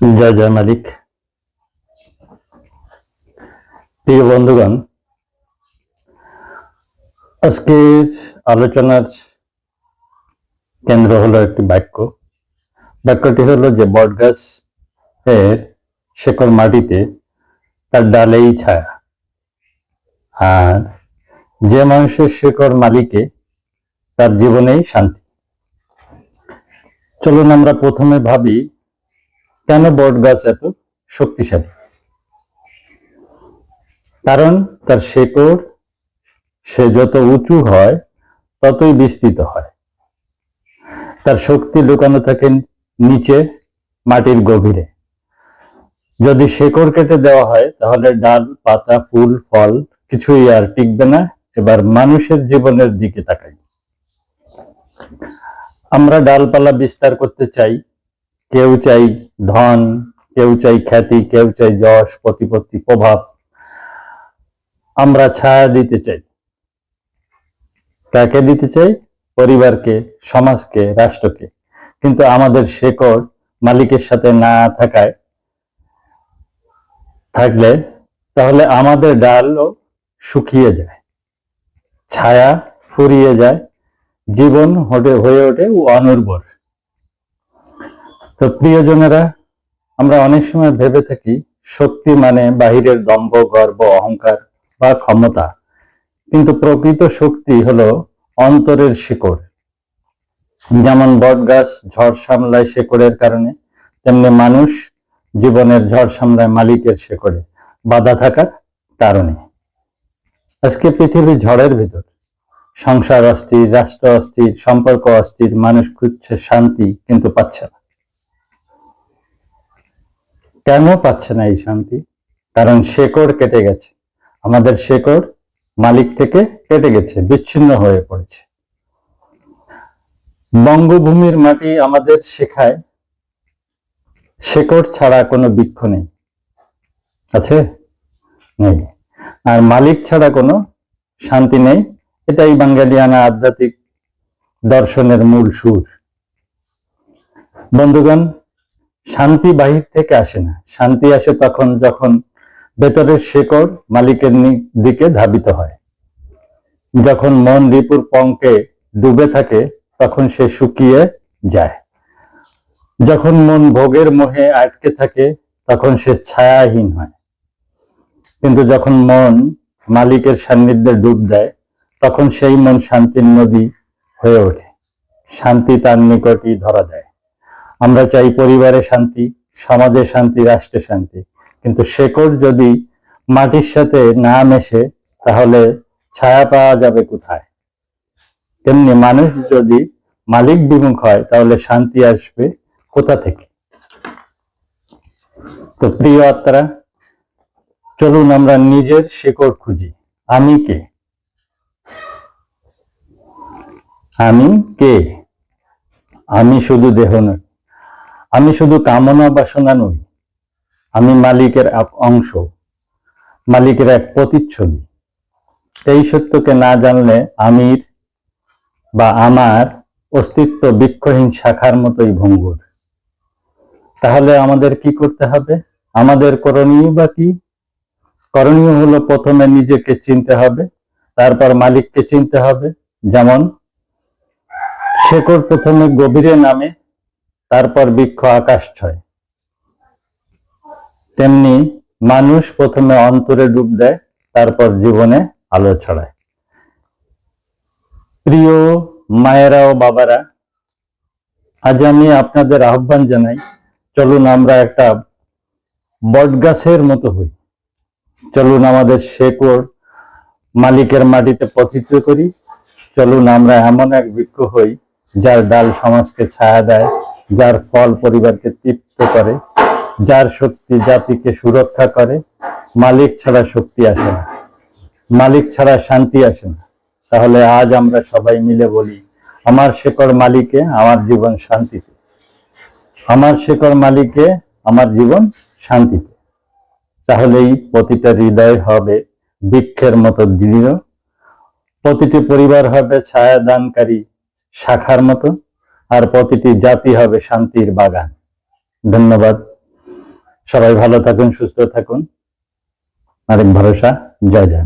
জয় জয় মালিক। প্রিয় বন্ধুগণ, আজকের আলোচনার কেন্দ্র হলো একটি বাক্য। বাক্যটি হলো যে বটগাছ এর শেকড় মাটিতে তার ডালেই ছায়া। আর যে মানুষের শেকড় মালিকে তার জীবনেই শান্তি। চলুন আমরা প্রথমে ভাবি, কেন বট গাছ এত শক্তিশালী? কারণ তার শেকড়, সে যত উঁচু হয়, ততই বিস্তৃত হয়। তার শক্তি লুকানো থাকে নিচে মাটির গভীরে। যদি শেকড় কেটে দেওয়া হয়, তাহলে ডাল, পাতা, ফুল, ফল কিছুই আর টিকবে না। এবার মানুষের জীবনের দিকে তাকাই। আমরা ডালপালা বিস্তার করতে চাই, কেউ চাই ধন, কেউ চাই খ্যাতি, কেউ চাই যশ, প্রতিপত্তি, প্রভাব। আমরা ছায়া দিতে চাই। কাকে দিতে চাই? পরিবারকে, সমাজকে, রাষ্ট্রকে। কিন্তু আমাদের শেকড় মালিকের সাথে না থাকায় থাকলে তাহলে আমাদের ডালও শুকিয়ে যায়। ছায়া ফুরিয়ে যায়, জীবন হটে, হয়ে ওঠে অনুর্বর। তো প্রিয়জনেরা, আমরা অনেক সময় ভেবে থাকি শক্তি মানে বাহিরের দম্ভ, গর্ব, অহংকার বা ক্ষমতা। কিন্তু প্রকৃত শক্তি হলো অন্তরের শিকড়। যেমন বটগাছ ঝড় সামলায় শেকড়ের কারণে, তেমনি মানুষ জীবনের ঝড় সামলায় মালিকের শেকড়ে। বাধা থাকার কারণে। আজকে পৃথিবী ঝড়ের ভিতর। সংসার অস্থির, রাষ্ট্র অস্থির, সম্পর্ক অস্থির, মানুষ খুঁজছে শান্তি কিন্তু পাচ্ছে না। কেন পাচ্ছে না এই শান্তি? কারণ শেকড় কেটে গেছে। আমাদের শেকড় মালিক থেকে কেটে গেছে, বিচ্ছিন্ন হয়ে পড়েছে। বঙ্গভূমির মাটি আমাদের শেখায়, শেকড় ছাড়া কোনো বৃক্ষ নেই। আছে? নেই। আর মালিক ছাড়া কোনো শান্তি নেই। এটাই বাঙ্গালিয়ানা আধ্যাত্মিক দর্শনের মূল সুর। বন্ধুগণ, শান্তি বাহির থেকে আসে না। শান্তি আসে তখন যখন ভেতরের শেকড় মালিকের দিকে ধাবিত হয়। যখন মন রিপুর পঙ্কে ডুবে থাকে, তখন সে শুকিয়ে যায়। যখন মন ভোগের মোহে আটকে থাকে, তখন সে ছায়াহীন হয়। কিন্তু যখন মন মালিকের সান্নিধ্যে ডুব দেয় তখন সেই মন শান্তির নদী হয়ে ওঠে। শান্তি তার নিকটই ধরা দেয় আমরা চাই পরিবারে শান্তি, সমাজে শান্তি, রাষ্ট্রে শান্তি। কিন্তু শেকড় যদি মাটির সাথে না মেশে, তাহলে ছায়া পাওয়া যাবে কোথায়? তেমনি মানুষ যদি মালিক বিমুখ হয়, তাহলে শান্তি আসবে কোথা থেকে? তো প্রিয় আত্মারা চলুন আমরা নিজের শেকড় খুঁজি। আমি কে? আমি কে? আমি শুধু দেহ নই। আমি শুধু কামনা বাসনা নই। আমি মালিকের এক অংশ। মালিকের এক প্রতিচ্ছবি। এই সত্যকে না জানলে আমির বা আমার অস্তিত্ব বৃক্ষহীন শাখার মতোই ভঙ্গুর। তাহলে আমাদের কি করতে হবে? আমাদের করণীয় বা কি? করণীয় হলো প্রথমে নিজেকে চিনতে হবে, তারপর মালিককে চিনতে হবে। যেমন, শেকড় প্রথমে গভীরে নামে, তারপর বৃক্ষ আকাশ ছয়। তেমনি মানুষ প্রথমে অন্তরে ডুব দেয়, তারপর জীবনে আলো ছড়ায়। প্রিয় মায়েরা ও বাবারা, আজ আমি আপনাদের আহ্বান জানাই, চলুন আমরা একটা বটগাছের মতো হই। চলুন আমাদের শেকড় মালিকের মাটিতে পতিত করি। চলুন আমরা এমন এক বৃক্ষ হই, যার ডাল সমাজকে ছায়া দেয়, যার ফল পরিবারকে তৃপ্ত করে, যার শক্তি জাতিকে সুরক্ষা করে। মালিক ছাড়া শক্তি আসে না। মালিক ছাড়া শান্তি আসে না। তাহলে আজ আমরা সবাই মিলে বলি, আমার শেকড় মালিকে আমার জীবন শান্তিতে। আমার শেকড় মালিকে আমার জীবন শান্তিতে। তাহলেই প্রতিটা হৃদয় হবে বৃক্ষের মতো দৃঢ়। প্রতিটি পরিবার হবে ছায়া দানকারী শাখার মতো আর প্রতিটি জাতি হবে শান্তির বাগান। ধন্যবাদ। সবাই ভালো থাকুন, সুস্থ থাকুন। আরেক ভরসা, জয় জয়